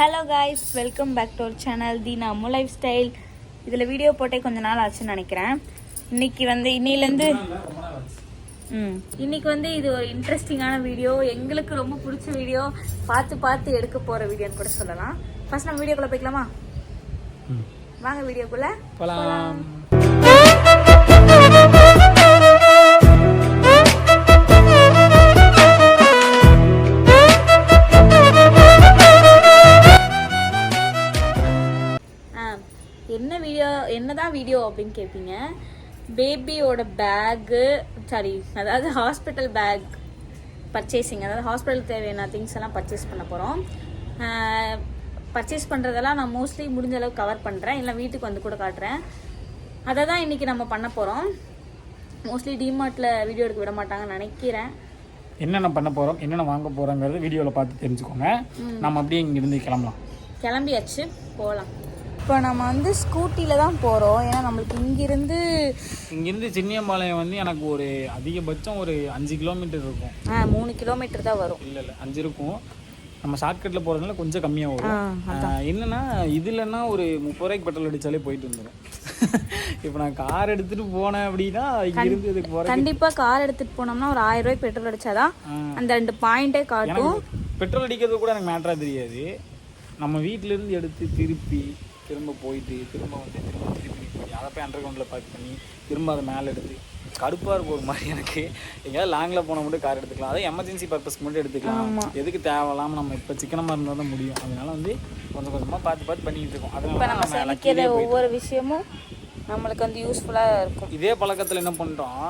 Hello guys welcome back to our channel the Namma lifestyle இதில் video போட்டே கொஞ்ச நாள் ஆச்சுன்னு நினைக்கிறேன். இன்னைக்கு வந்து இன்னிலேருந்து ம். இன்னைக்கு வந்து இது ஒரு இன்ட்ரெஸ்டிங்கான வீடியோ எங்களுக்கு ரொம்ப பிடிச்ச வீடியோ பார்த்து பார்த்து எடுக்க போகிற வீடியோன்னு கூட சொல்லலாம். ஃபர்ஸ்ட் நம்ம வீடியோக்குள்ளே போய்க்கலாமா? வாங்க வீடியோக்குள்ளே போலாம். என்ன வீடியோ என்னதான் வீடியோ அப்படின்னு கேட்பீங்க பேபியோட பேக்கு சாரி அதாவது ஹாஸ்பிட்டல் பேக் பர்ச்சேசிங் அதாவது ஹாஸ்பிட்டல் தேவையான திங்ஸ் எல்லாம் பர்ச்சேஸ் பண்ண போகிறோம் பர்ச்சேஸ் பண்ணுறதெல்லாம் நான் மோஸ்ட்லி முடிஞ்ச அளவு கவர் பண்ணுறேன் இல்லை வீட்டுக்கு வந்து கூட காட்டுறேன். அதை தான் இன்றைக்கி நம்ம பண்ண போகிறோம் மோஸ்ட்லி டிமார்ட்டில் வீடியோ எடுக்க விட மாட்டாங்கன்னு நினைக்கிறேன். என்னென்ன பண்ண போறோம் என்னென்ன வாங்க போறோங்கிறது வீடியோவில் பார்த்து தெரிஞ்சுக்கோங்க. நம்ம அப்படியே இங்கிருந்து கிளம்பலாம். கிளம்பியாச்சு போகலாம் இப்போ நம்ம வந்து ஸ்கூட்டியில் தான் போகிறோம் ஏன்னா நம்மளுக்கு இங்கிருந்து இங்கிருந்து சின்னியம்பாளையம் வந்து எனக்கு ஒரு அதிகபட்சம் ஒரு அஞ்சு கிலோமீட்டர் இருக்கும். ஆ மூணு கிலோமீட்டர் தான் வரும். இல்லை இல்லை அஞ்சு இருக்கும். நம்ம ஷார்ட்கட்டில் போகிறதுனால கொஞ்சம் கம்மியாக வரும். என்னன்னா இதுலன்னா ஒரு முப்பது ரூபாய்க்கு பெட்ரோல் அடிச்சாலே போயிட்டு வந்துடும் இப்போ நான் கார் எடுத்துட்டு போனேன் அப்படின்னா இங்கிருந்து இதுக்கு போகிறேன் கண்டிப்பாக கார் எடுத்துகிட்டு போனோம்னா ஒரு ஆயிரம் ரூபாய்க்கு பெட்ரோல் அடிச்சாதான் அந்த ரெண்டு பாயிண்டே காட்டும். பெட்ரோல் அடிக்கிறது கூட எனக்கு மேட்டராக தெரியாது. நம்ம வீட்ல இருந்து எடுத்து திருப்பி திரும்ப போயிட்டு திரும்ப வந்து திரும்ப திருப்பி பண்ணி அதை போய் அண்டர் கிரவுண்டில் பார்க் பண்ணி திரும்ப அதை மேலே எடுத்து கடுப்பாக இருக்கும் ஒரு மாதிரி எனக்கு. எங்கேயாவது லாங்கில் போனால் மட்டும் கார் எடுத்துக்கலாம். அதை எமர்ஜென்சி பர்பஸ்க்கு மட்டும் எடுத்துக்கலாம். எதுக்கு தேவையில்லாம நம்ம இப்போ சிக்கனமாக இருந்தால் தான் முடியும். அதனால வந்து கொஞ்சம் கொஞ்சமாக பார்த்து பார்த்து பண்ணிக்கிட்டு இருக்கோம். இப்போ அதனால நம்ம சமைக்கிற ஒவ்வொரு விஷயமும் நம்மளுக்கு வந்து யூஸ்ஃபுல்லாக இருக்கும். இதே பழக்கத்தில் என்ன பண்ணிட்டோம்?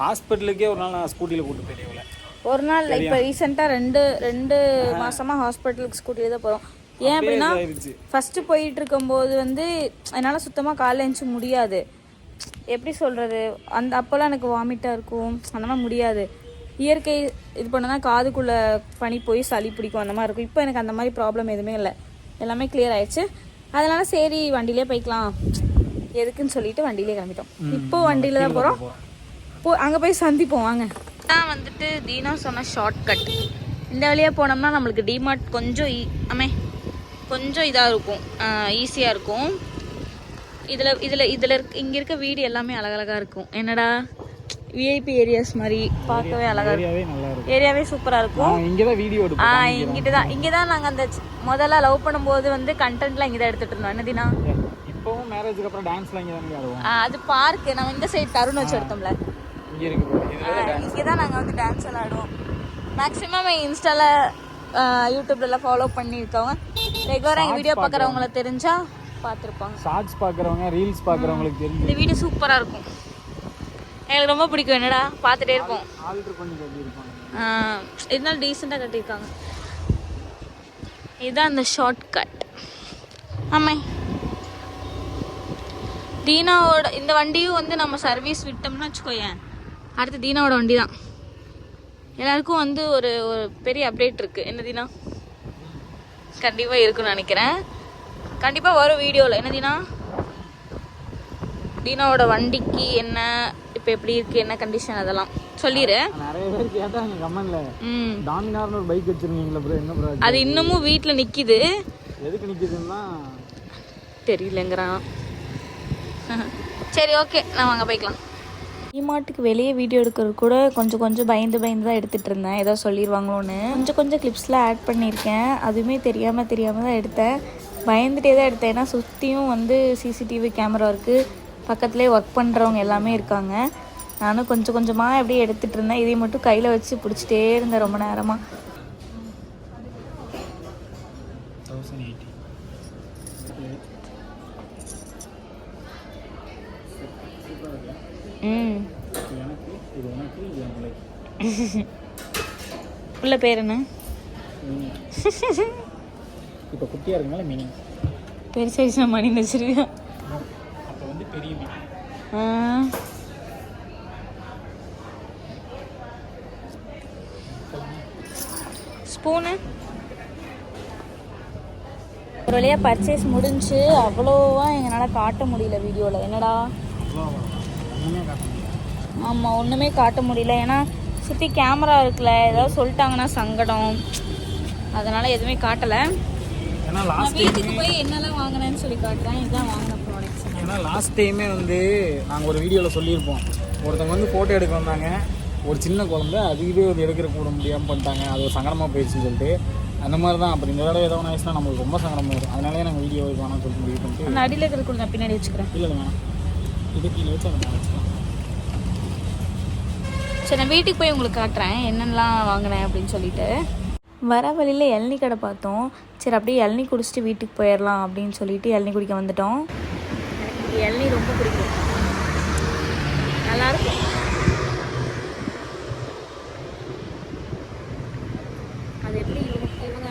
ஹாஸ்பிட்டலுக்கே ஒரு நாள் நான் ஸ்கூட்டியில் கூட்டு போயிடுவேன் ஒரு நாள் இப்போ ரீசெண்டாக ரெண்டு ரெண்டு மாசமா ஹாஸ்பிட்டலுக்கு ஸ்கூட்டியில் தான் போகிறோம் ஏன் அப்படின்னா ஃபஸ்ட்டு போயிட்டு இருக்கும்போது வந்து என்னால் சுத்தமாக காலைல எழுந்துச்சு முடியாது. எப்படி சொல்கிறது அந்த அப்போல்லாம் எனக்கு வாமிட்டாக இருக்கும். அந்த மாதிரி முடியாது. இயற்கை இது பண்ணனா காதுக்குள்ளே பனி போய் சளி பிடிக்கும். அந்த மாதிரி இருக்கும். இப்போ எனக்கு அந்த மாதிரி ப்ராப்ளம் எதுவுமே இல்லை. எல்லாமே clear ஆயிடுச்சு. அதனால சரி வண்டியிலே போய்க்கலாம். எதுக்குன்னு சொல்லிட்டு வண்டியிலே கிளம்பிட்டோம். இப்போ வண்டியில தான் போகிறோம் போ அங்கே போய் சந்திப்போம். வாங்க. தான் வந்துட்டு தீனா சொன்ன ஷார்ட் கட் இந்த வழியாக போனோம்னா நம்மளுக்கு டிமார்ட் கொஞ்சம் ஈ- அமே கொஞ்சம் இதாக இருக்கும். ஈஸியாக இருக்கும். இதில் இதில் இதில் இருக்க இங்கே இருக்க வீடு எல்லாமே அழகழகாக இருக்கும். என்னடா? விஐபி ஏரியாஸ் மாதிரி பார்க்கவே அழகாக இருக்கும். ஏரியாவே இருக்கும். சூப்பராக இருக்கும். இங்கே தான் வீடியோ ஆ இங்கிட்டு தான் இங்கே தான் நாங்கள் அந்த முதல்ல லவ் பண்ணும்போது வந்து கண்டென்ட்லாம் இங்கே தான் எடுத்துகிட்டு இருந்தோம். என்ன தினா? இப்போவும் மேரேஜுக்கு அப்புறம் டான்ஸ்லாம் இங்கே தானே ஆடுவோம். ஆ, அது பார்க்கு நம்ம இந்த சைடு தருண் வச்சு எடுத்தோம்ல. இங்கே இருக்கு இங்கே தான் நாங்கள் வந்து டான்ஸ் எல்லாம் ஆடுவோம். மேக்ஸிமம் இன்ஸ்டால யூடியூப்லலாம் ஃபாலோ பண்ணியிருக்கவங்க. ரெகுலராக எங்கள் வீடியோ பார்க்குறவங்கள தெரிஞ்சா பார்த்துருப்பாங்க. ஷார்ட்ஸ் பார்க்குறவங்க ரீல்ஸ் பார்க்குறவங்களுக்கு தெரிஞ்சு. இந்த வீடியோ சூப்பராக இருக்கும். எங்களுக்கு ரொம்ப பிடிக்கும் என்னடா? பார்த்துட்டே இருப்போம். ஆல்ட்ரு பண்ணி கட்டி இருப்பாங்க ஆஹ் இருந்தாலும் டீசெண்டாக கட்டியிருக்காங்க. இதுதான் அந்த ஷார்ட் கட் ஆமே தீனாவோட இந்த வண்டியும் வந்து நம்ம சர்வீஸ் விட்டோம்னு வச்சுக்கோயேன். அடுத்து தீனாவோட வண்டி தான் எல்லாருக்கும் வந்து ஒரு ஒரு பெரிய அப்டேட் இருக்குது என்ன தீனா? கண்டிப்பாக இருக்குன்னு நினைக்கிறேன். கண்டிப்பாக வரும் வீடியோவில் என்ன தீனா? தீனாவோட வண்டிக்கு என்ன இப்போ எப்படி இருக்குது என்ன கண்டிஷன் அதெல்லாம். சொல்லிடு நிறைய பேர் கேட்டாங்க கமெண்ட்ல. ம். டாமினார்னு ஒரு பைக் வச்சிருக்கீங்களா ப்ரோ என்ன ப்ரோ அது? இன்னமும் வீட்டில் நிற்கிது எதுக்கு நிற்கிதுன்னா தெரியலங்கிறான். சரி ஓகே நான் வாங்க போய்க்கலாம். டிமார்ட்டுக்கு வெளியே வீடியோ எடுக்கிறது கூட கொஞ்சம் கொஞ்சம் பயந்து பயந்து தான் எடுத்துகிட்டு இருந்தேன் ஏதோ சொல்லிடுவாங்களோன்னு கொஞ்சம் கொஞ்சம் கிளிப்ஸ்லாம் ஆட் பண்ணியிருக்கேன். அதுவுமே தெரியாமல் தெரியாமல் தான் எடுத்தேன். பயந்துட்டே தான் எடுத்தேன். ஏன்னா சுற்றியும் வந்து சிசிடிவி கேமரா இருக்குது பக்கத்துலேயே ஒர்க் பண்ணுறவங்க எல்லாமே இருக்காங்க. நானும் கொஞ்சம் கொஞ்சமாக அப்படியே எடுத்துகிட்டு இருந்தேன் இதை மட்டும் கையில் வச்சு பிடிச்சிட்டே இருந்தேன் ரொம்ப நேரமாக தௌசண்ட் எயிட்டி ம் எனக்கு இது எனக்கு இது என் பிள்ளைக்கு உள்ள பேர் என்ன? இப்போ குட்டியாக இருக்கனால மீனிங் பெருசாயிடுச்சு நான் மணி வச்சிருக்கேன் அப்போ வந்து பெரிய மீனிங் ஸ்பூனு? ஒரு வழியாக பர்ச்சேஸ் முடிஞ்சு அவ்வளோவா எங்களால் காட்ட முடியல வீடியோவில் என்னடா? ஆமாம் ஒன்றுமே காட்ட முடியல. ஏன்னா சுற்றி கேமரா இருக்குல்ல ஏதாவது சொல்லிட்டாங்கன்னா சங்கடம். அதனால் எதுவுமே காட்டலை. வீட்டுக்கு போய் என்னெல்லாம் வாங்கினேன்னு சொல்லி காட்டுறேன். இதுதான் வாங்கின ப்ராடக்ட்ஸ் ஏன்னா லாஸ்ட் டைமே வந்து நாங்கள் ஒரு வீடியோவில் சொல்லியிருப்போம். ஒருத்தவங்க வந்து ஃபோட்டோ எடுக்க வந்தாங்க. ஒரு சின்ன குழந்தை அதுவே வந்து எடுக்கிற கூட முடியாமல் பண்ணிட்டாங்க. அது ஒரு சங்கடமாக போயிடுச்சுன்னு சொல்லிட்டு. அந்த மாதிரி தான் அப்புறம் இந்த தடவை ஏதோ ஒன்று ஆயிடுச்சுன்னா நம்மளுக்கு ரொம்ப சங்கடமாக வரும். அதனாலே நாங்கள் வீடியோ வேணாம்னு சொல்லிட்டு முடிவு பண்ணிட்டு அடியில் இருக்கிற பின்னாடி வச்சுக்கிறேன். இல்லை வேணாம். சரி நான் வீட்டுக்கு போய் உங்களுக்கு காட்டுறேன். என்னென்னலாம் வாங்கினேன் அப்படின்னு சொல்லிட்டு. வர வழியில் இளநீ கடை பார்த்தோம். சரி அப்படியே இளநீ குடிச்சிட்டு வீட்டுக்கு போயிடலாம் அப்படின்னு சொல்லிட்டு இளநீ குடிக்க வந்துட்டோம். எனக்கு இளநீ ரொம்ப பிடிக்கும். நல்லாயிருக்கும். அது எப்படி இவங்க இவங்க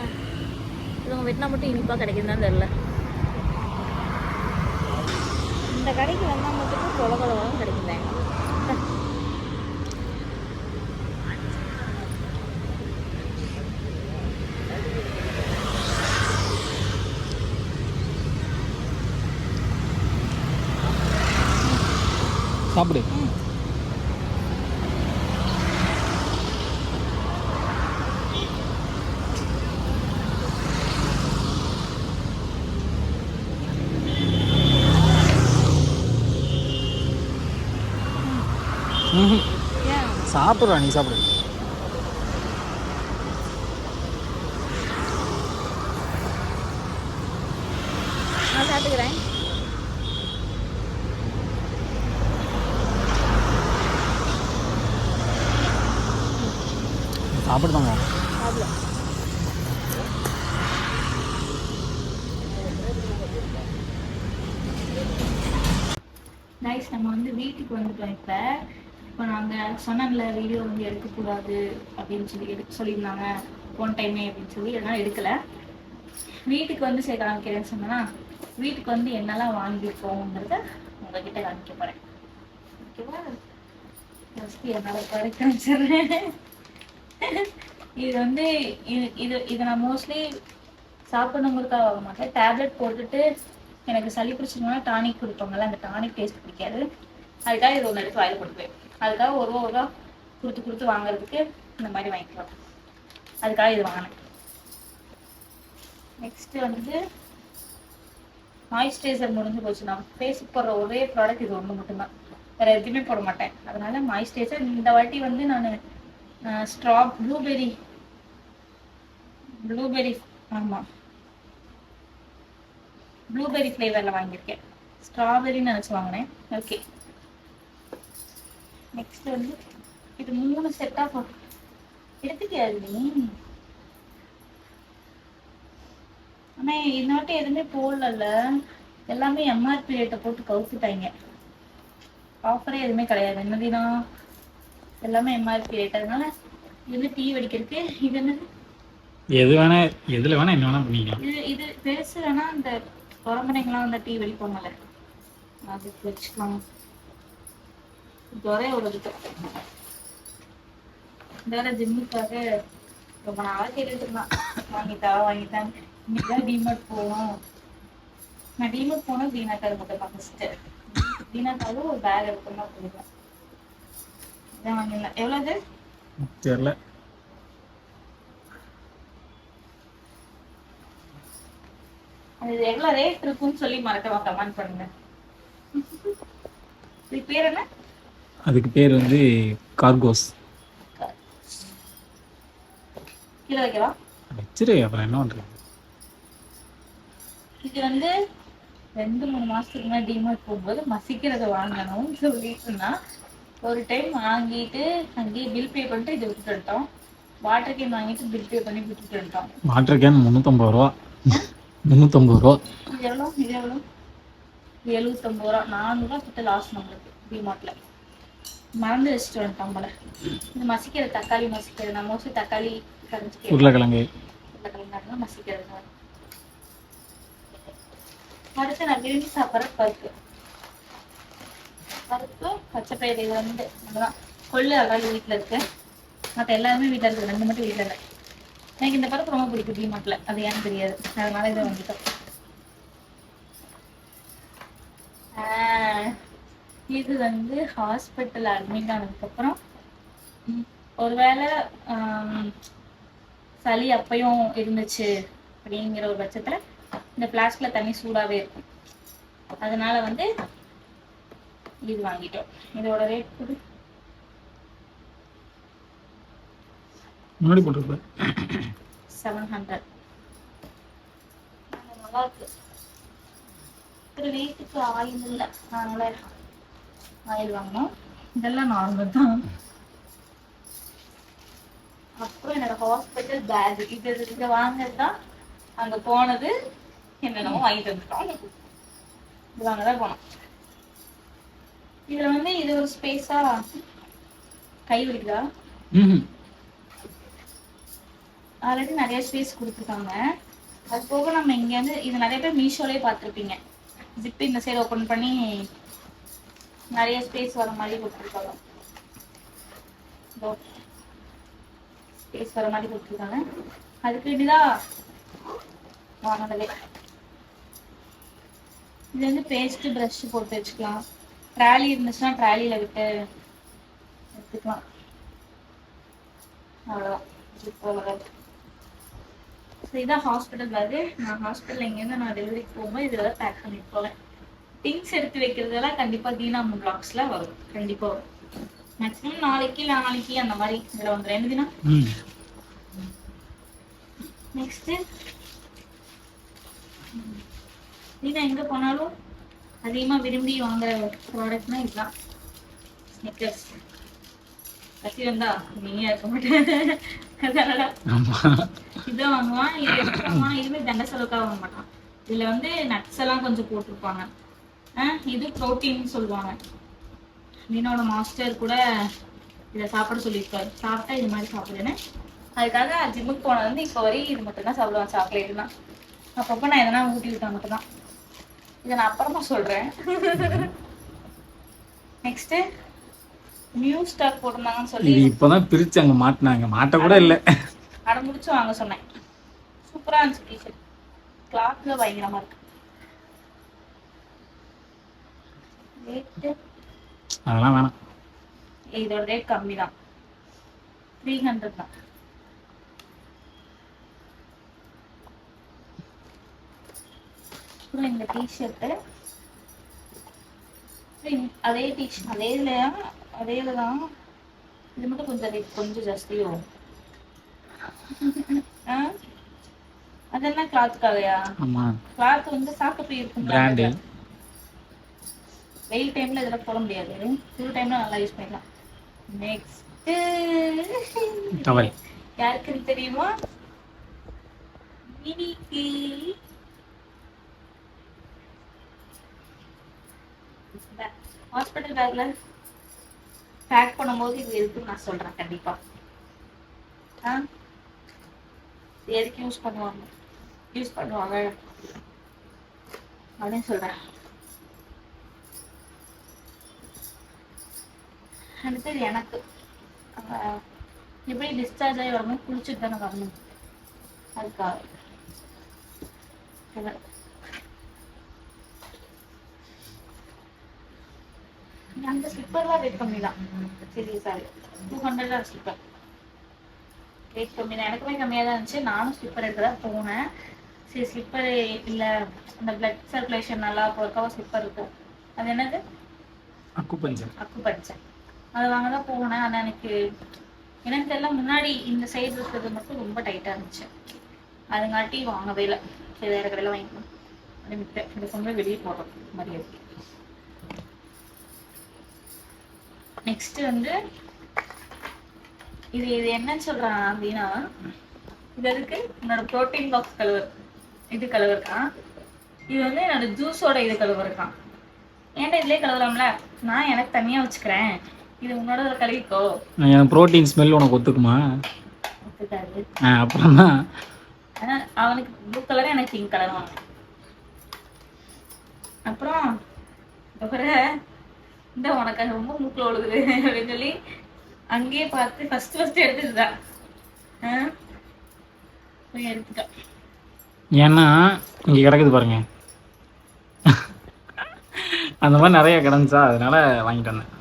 இவங்க வெட்டினா மட்டும் இனிப்பாக கிடைக்குதுன்னு தெரில. இந்த கடைக்கு வந்தால் மட்டும் கொல கொலவாக கிடைக்குது. சாப்பிடு ம்ஹும். ஏன் சாப்பிட்றா நீ சாப்பிடு. நான் சாப்பிட்டுக்கிறேன். சாப்பிடுதாங்க நைஸ் நம்ம வந்து வீட்டுக்கு வந்துட்டோம் இப்போ. நாங்கள் சொன்னல வீடியோ வந்து எடுக்கக்கூடாது அப்படின்னு சொல்லி எடுக்க சொல்லியிருந்தாங்க. போன டைமே அப்படின்னு சொல்லி அதனால் எடுக்கலை. வீட்டுக்கு வந்து சரி காமிக்கிறேன்னு சொன்னேன்னா வீட்டுக்கு வந்து என்னெல்லாம் வாங்கியிருக்கோங்கிறத உங்ககிட்ட காமிக்க போகிறேன் ஓகேவா? ஃபஸ்ட்டு என்னால் குறைக்க காமிச்சிடுறேன் இது வந்து இது இது இதை நான் மோஸ்ட்லி சாப்பிடணுங்கிறதுக்காக வாங்க மாட்டேன். டேப்லெட் போட்டுட்டு எனக்கு சளி பிடிச்சிருந்தோம்னா டானிக் கொடுப்பாங்கல்ல அந்த டானிக் டேஸ்ட் பிடிக்காது. அதுக்காக இது ஒன்று எடுத்து வாயில் கொடுப்பேன் அதுக்காக ஒரு ரூபா ஒரு ரூபா கொடுத்து கொடுத்து வாங்குறதுக்கு இந்த மாதிரி வாங்கிக்கலாம். அதுக்காக இது வாங்கினேன். நெக்ஸ்ட்டு வந்து மாய்ஸ்சரைசர் முடிஞ்சு போச்சு. நான் ஃபேஸுக்கு போடுற ஒரே ப்ராடக்ட் இது ஒன்று மட்டும்தான். வேறு எதுவுமே போட மாட்டேன். அதனால் மாய்ஸ்சரைசர் இந்த வாட்டி வந்து நான் ஸ்ட்ரா ப்ளூபெரி ப்ளூபெரி ஆமாம் ப்ளூபெரி ஃப்ளேவரில் வாங்கியிருக்கேன். ஸ்ட்ராபெரின்னு நினச்சி வாங்கினேன். ஓகே நெக்ஸ்ட் வந்து இது மூணு செட்டாக எடுத்துக்கியாது நீ ஆனா இந்த வாட்டி எதுவுமே போடல எல்லாமே எம்ஆர்பி ரேட்டை போட்டு கவுத்துட்டாங்க. ஆஃபரே எதுவுமே கிடையாது. என்னதுனா எல்லாமே எம்ஆர்பி ரேட் அதனால இது வந்து டீ வெடிக்கிறதுக்கு இது என்னது? எது வேணா எதில் வேணா என்ன வேணா பண்ணிக்கலாம். இது இது பெருசு வேணா இந்த குழம்பனைங்களாம் வந்து டீ வெடிப்பாங்கல்ல. அதுக்கு வச்சுக்கலாம். இது இந்த வேற ஜிம்முக்காக ரொம்ப நாளாக கேட்டுட்டு இருந்தான். வாங்கித்தா வாங்கித்தான் இன்னைக்கு தான் டிமார்ட் போவோம் நான் டிமார்ட் போனால் தீனாக்காரு மட்டும் தான் ஃபஸ்ட்டு தீனாக்காவும் ஒரு பேக் எடுக்கணும் தான் இதான் வாங்கிடலாம் எவ்வளோது தெரில அது எவ்வளோ ரேட் இருக்குன்னு சொல்லி மறக்காம கமெண்ட் பண்ணுங்க. இது பேர் என்ன? அதுக்கு பேர் வந்து கார்கோஸ். கீழே வைக்கலாம். வச்சிரு அப்புறம் என்ன பண்ணுறது இது வந்து ரெண்டு மூணு மாசத்துக்கு முன்னாடி டிமார்ட் போகும்போது மசிக்கிறத வாங்கணும்னு சொல்லிட்டு இருந்தான் ஒரு டைம் வாங்கிட்டு அங்கேயே பில் பே பண்ணிட்டு இது விட்டுட்டு வந்துட்டோம். வாட்டர் கேன் வாங்கிட்டு பில் பே பண்ணி விட்டுட்டு வந்துட்டோம். வாட்டர் கேன் முந்நூற்றம்பது ரூபா. முந்நூற்றம்பது ரூபா. இது எவ்வளோ? இது எவ்வளோ? எழுபத்தொம்பது ரூபா. நானூறுரூவா கிட்ட லாஸ் நம்மளுக்கு டிமார்ட்ல மறந்து வச்சுட்டு வந்துட்டோம் போல. இது மசிக்கிற தக்காளி மசிக்கிறது நான் மோஸ்ட்லி தக்காளி கரைஞ்சி உருளைக்கிழங்கு. உருளைக்கிழங்கு மசிக்கிறது. அடுத்து நான் விரும்பி சாப்பிட்ற பருப்பு. பருப்பு பச்சை பயிறு இது வந்து அதுதான் கொள்ளு அழகாக வீட்டில் இருக்கு. மற்ற எல்லாருமே வீட்டில் இருக்கு ரெண்டு மட்டும் வீட்டில் இல்லை. எனக்கு இந்த பருப்பு ரொம்ப பிடிக்கும் டிமார்ட்ல அது ஏன்னு தெரியாது. அதனால இதை வந்துட்டோம் ஆஹ், இது வந்து ஹாஸ்பிட்டல் அட்மிட் ஆனதுக்கப்புறம் ஒருவேளை சளி அப்பையும் இருந்துச்சு அப்படிங்கிற ஒரு பட்சத்தில் இந்த ஃப்ளாஸ்கில் தண்ணி சூடாகவே இருக்கும் அதனால வந்து இது வாங்கிட்டோம். இதோட ரேட் கூட. முன்னாடி போட்டிருப்பேன் செவன் ஹண்ட்ரட் நல்லா இருக்கு. ஒரு வீட்டுக்கு ஆயில் இல்லை அதனால ஆயில் வாங்கினோம் இதெல்லாம் நார்மல் தான். அப்புறம் என்னோட ஹாஸ்பிட்டல் பேக் இது இதை வாங்கினது தான் அங்க போனது என்னென்னமோ வாங்கிட்டு வந்துட்டோம். இது வாங்க தான் போனோம். இதுல வந்து இது ஒரு ஸ்பேஸா கை வலிக்குதா? ஆல்ரெடி நிறைய ஸ்பேஸ் கொடுத்துருக்காங்க. அது போக நம்ம இங்க வந்து இது நிறைய பேர் மீஷோலயே பார்த்துருப்பீங்க. ஜிப் இந்த சைடு ஓப்பன் பண்ணி நிறைய ஸ்பேஸ் வர மாதிரி கொடுத்துருக்காங்க. ஸ்பேஸ் வர மாதிரி கொடுத்துருக்காங்க. அதுக்கு இதுதான் வாங்கினதே இது வந்து பேஸ்ட் ப்ரஷ் போட்டு வச்சுக்கலாம். ட்ராலி இருந்துச்சுன்னா ட்ராலியில் விட்டு எடுத்துக்கலாம். அவ்வளோதான் ஜிப் அவ்வளோதான் ஸோ இதான் ஹாஸ்பிட்டல் பேக்கு நான் ஹாஸ்பிட்டல் இங்கேருந்து நான் டெலிவரிக்கு போகும்போது இதில் பேக் பண்ணிட்டு போவேன். திங்ஸ் எடுத்து வைக்கிறதெல்லாம் கண்டிப்பாக தீனாமு பிளாக்ஸில் வரும். கண்டிப்பாக வரும். மேக்ஸிமம் நாளைக்கு இல்லை நாளைக்கு அந்த மாதிரி இதில் வந்து ரெண்டு தினம் ம். நெக்ஸ்ட்டு தீனா எங்கே போனாலும் அதிகமாக விரும்பி வாங்குற ப்ராடக்ட்னா இதுதான். ஸ்னிக்கர்ஸ் கத்தி வந்தா நீயே இருக்க மாட்டேன். இதான் வாங்குவான் இது வாங்குவான். தண்ட செலவுக்காக வாங்க மாட்டான். இதுல வந்து நட்ஸ் எல்லாம் கொஞ்சம் போட்டிருப்பாங்க. இது ப்ரோட்டீன் சொல்லுவாங்க. மீனோட மாஸ்டர் கூட இதை சாப்பிட சொல்லியிருக்காரு. சாப்பிட்டா இது மாதிரி சாப்பிடுன்னு அதுக்காக ஜிம்முக்கு போனது வந்து இப்போ வரையும் இது மட்டும் தான் சாப்பிடுவேன். சாக்லேட் தான். அப்பப்போ நான் எதனா ஊட்டி விட்டா மட்டும் தான் இதை நான் அப்புறமா சொல்றேன். நெக்ஸ்ட் நியூ ஸ்டாக் போட்டிருந்தாங்கன்னு சொல்லி இப்போதான் பிரிச்சு அங்க மாட்டினாங்க. மாட்ட கூட இல்லை. அடம் முடிச்சு வாங்க சொன்னேன். சூப்பரா இருந்துச்சு டிஷர்ட் கிளாத்ல பயங்கரமா இருக்கு ரேட்டு அதெல்லாம் வேணாம். இதோட ரேட் கம்மி தான். த்ரீ ஹண்ட்ரட் தான் இந்த டிஷர்ட்டு அதே டிஷர்ட் அதே இதுல அதே இதுல தான் இது மட்டும் கொஞ்சம் ரேட் கொஞ்சம் ஜாஸ்தியோ ஆ? அதெல்லாம் கிளாத்துக்காகயா கிளாத் வந்து சாக்கு போய் இருக்கும் பிராண்டு வெயில் டைம்ல இதெல்லாம் போட முடியாது. ஃபுல் டைம்ல நல்லா யூஸ் பண்ணிக்கலாம். நெக்ஸ்ட் யாருக்குன்னு தெரியுமா? மினிக்கு. ஹாஸ்பிட்டல் பேக்ல பேக் பண்ணும்போது இது இருக்குன்னு நான் சொல்றேன் கண்டிப்பா. எதுக்கு யூஸ் பண்ணுவாங்க? யூஸ் பண்ணுவாங்க அப்படின்னு சொல்றேன். அடுத்தது எனக்கு. எப்படி டிஸ்சார்ஜ் ஆகி வரணும் குளிச்சுட்டு தானே வரணும். அதுக்காக. அந்த ஸ்லிப்பர்லாம் ரேட் கம்மி தான் சீரியஸாக டூ ஹண்ட்ரட் தான் ஸ்லிப்பர் ரேட் கம்மி தான் எனக்குமே கம்மியாக தான் இருந்துச்சு. நானும் ஸ்லிப்பர் எடுக்க தான் போனேன். சரி ஸ்லிப்பர் இல்லை. அந்த பிளட் சர்க்குலேஷன் நல்லா போகிறக்காக ஸ்லிப்பர் இருக்கும். அது என்னது? அக்கு பஞ்சர் அக்கு படித்தேன் அதை வாங்க தான் போனேன். ஆனால் எனக்கு எனக்கு தெரியல முன்னாடி இந்த சைடு இருக்கிறது மட்டும் ரொம்ப டைட்டாக இருந்துச்சு. அதுங்காட்டி வாங்கவே இல்லை. சரி வேறு கடையில் வாங்கிக்கணும் அப்படி விட்டேன் இது கொண்டு வெளியே போடுறோம் மரியாதை நெக்ஸ்ட் வந்து இது இது என்னன்னு சொல்றான் அப்படின்னா இது எதுக்கு? என்னோட ப்ரோட்டீன் பாக்ஸ் கழுவு இது கழுவுருக்கான் இது வந்து என்னோட ஜூஸோட இது கழுவுருக்கான் ஏன்டா இதுலயே கழுவலாம்ல? நான் எனக்கு தனியா வச்சுக்கிறேன். இது உன்னோட கழுவிக்கோ என் ப்ரோட்டீன் ஸ்மெல் உனக்கு ஒத்துக்குமா? ஒத்துக்காது. ஆ அப்புறம்? தான் அவனுக்கு ப்ளூ கலர் எனக்கு பிங்க் கலர் வாங்க அப்புறம் அப்புறம் இந்த உனக்கு ரொம்ப மூக்கில் ஒழுகுது அப்படின்னு சொல்லி அங்கேயே பார்த்து ஃபர்ஸ்ட் ஃபர்ஸ்ட் எடுத்துட்டுதான்? போய் எடுத்துட்டோம் ஏன்னா இங்கே கிடக்குது பாருங்க. அந்த மாதிரி நிறைய கிடந்துச்சா? அதனால வாங்கிட்டு வந்தேன்.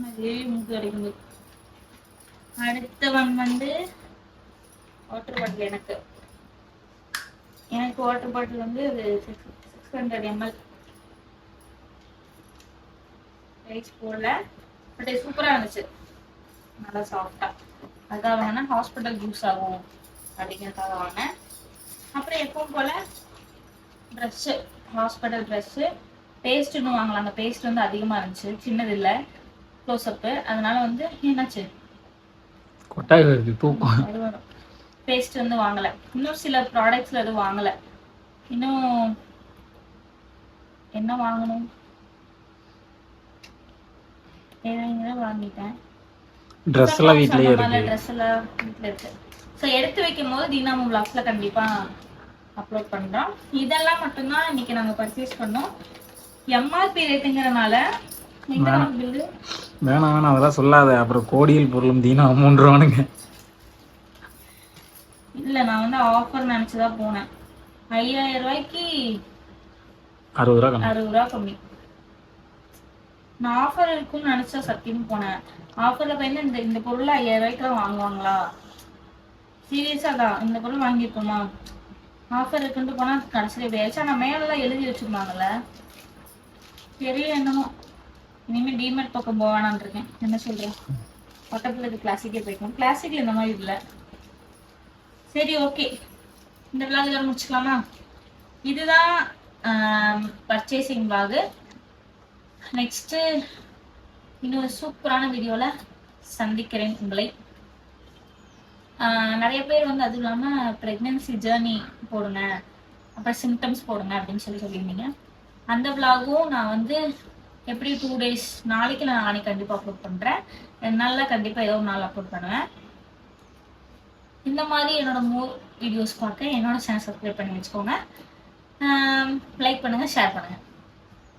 ஆனால் தேவி மூக்கு அடிக்குது. அடுத்தவன் வந்து வாட்டர் பாட்டில் எனக்கு. எனக்கு வாட்டர் பாட்டில் வந்து அது சிக்ஸ் ஹண்ட்ரட் எம்எல் ரைஸ் போடல. பட் இது சூப்பராக இருந்துச்சு. நல்லா சாஃப்டாக அதுக்காக வேணா ஹாஸ்பிட்டல் யூஸ் ஆகும் அப்படிங்கிறதுக்காக வாங்கினேன். அப்புறம் எப்பவும் போல் ட்ரெஸ்ஸு ஹாஸ்பிட்டல் ட்ரெஸ்ஸு பேஸ்ட்டுன்னு வாங்கலாம். அந்த பேஸ்ட் வந்து அதிகமாக இருந்துச்சு. சின்னது இல்லை. க்ளோஸ்அப்பு அதனால வந்து என்னாச்சு? கொட்டாய் வருது தூக்கம். அது வரும் பேஸ்ட் வந்து வாங்கலை. இன்னும் சில ப்ராடக்ட்ஸில் எதுவும் வாங்கலை. இன்னும் என்ன வாங்கணும்? தேவைங்கிறத வாங்கிட்டேன். ட்ரெஸ் எல்லாம் வீட்லயே இருக்கு. ட்ரெஸ் எல்லாம் வீட்டில் இருக்கு. ஸோ எடுத்து வைக்கும் போது தீனாமு பிளாக்ஸில் கண்டிப்பாக அப்லோட் பண்ணுறோம் இதெல்லாம் மட்டும்தான் இன்னைக்கு நாங்கள் பர்ச்சேஸ் பண்ணோம். எம்ஆர்பி ரேட்டுங்கிறனால வேணாம் வேணாம் அதெல்லாம் சொல்லாத. அப்புறம் கோடியில் பொருளும் தீனா மூன்றுவானுங்க. இல்லை நான் வந்து ஆஃபர் நினச்சி தான் போனேன். ஐயாயிரம் ரூபாய்க்கு அறுபது ரூபா அறுபது ரூபா கம்மி. நான் ஆஃபர் இருக்கும்னு நினச்சா சத்தியம் போனேன். ஆஃபரில் போய் இந்த இந்த பொருள் ஐயாயிரம் ரூபாய்க்குலாம் வாங்குவாங்களா? சீரியஸாக தான். இந்த பொருள் வாங்கியிருப்போமா? ஆஃபர் இருக்குன்ட்டு போனால் கடைசியில் ஆயிடுச்சு. ஆனால் மேலெல்லாம் எழுதி வச்சுருந்தாங்கல்ல? தெரியல என்னமோ இனிமேல் டிமெட் பக்கம் போவானான் இருக்கேன். என்ன சொல்கிறேன் பக்கத்தில் இருக்க கிளாசிக்கே போய்க்கும் கிளாசிக்கில் இந்த மாதிரி இல்லை. சரி ஓகே இந்த விளாக் இதோட முடிச்சுக்கலாமா? இதுதான் பர்ச்சேசிங் விளாகு நெக்ஸ்ட்டு இன்னொரு சூப்பரான வீடியோவில் சந்திக்கிறேன் உங்களை. நிறைய பேர் வந்து அதுவும் இல்லாமல் ப்ரெக்னென்சி ஜேர்னி போடுங்க. அப்புறம் சிம்டம்ஸ் போடுங்க அப்படின்னு சொல்லி சொல்லியிருந்தீங்க. அந்த விலாகும் நான் வந்து எப்படி டூ டேஸ் நாளைக்கு நான் நாளைக்கு கண்டிப்பாக அப்லோட் பண்ணுறேன் ரெண்டு நாளில் கண்டிப்பாக ஏதோ ஒரு நாள் அப்லோட் பண்ணுவேன். இந்த மாதிரி என்னோட மோர் வீடியோஸ் பார்க்க என்னோட சேனல் சப்ஸ்கிரைப் பண்ணி வச்சுக்கோங்க. லைக் பண்ணுங்க ஷேர் பண்ணுங்க.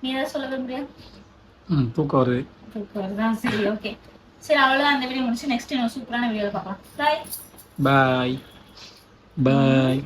நீ ஏதாவது சொல்ல விரும்புறியா? ம் தூக்கம் வருது. தான் சரி ஓகே சரி அவ்வளோதான் அந்த வீடியோ முடிச்சு நெக்ஸ்ட் இன்னும் சூப்பரான வீடியோவில் பார்க்கலாம். பாய் பாய் பாய்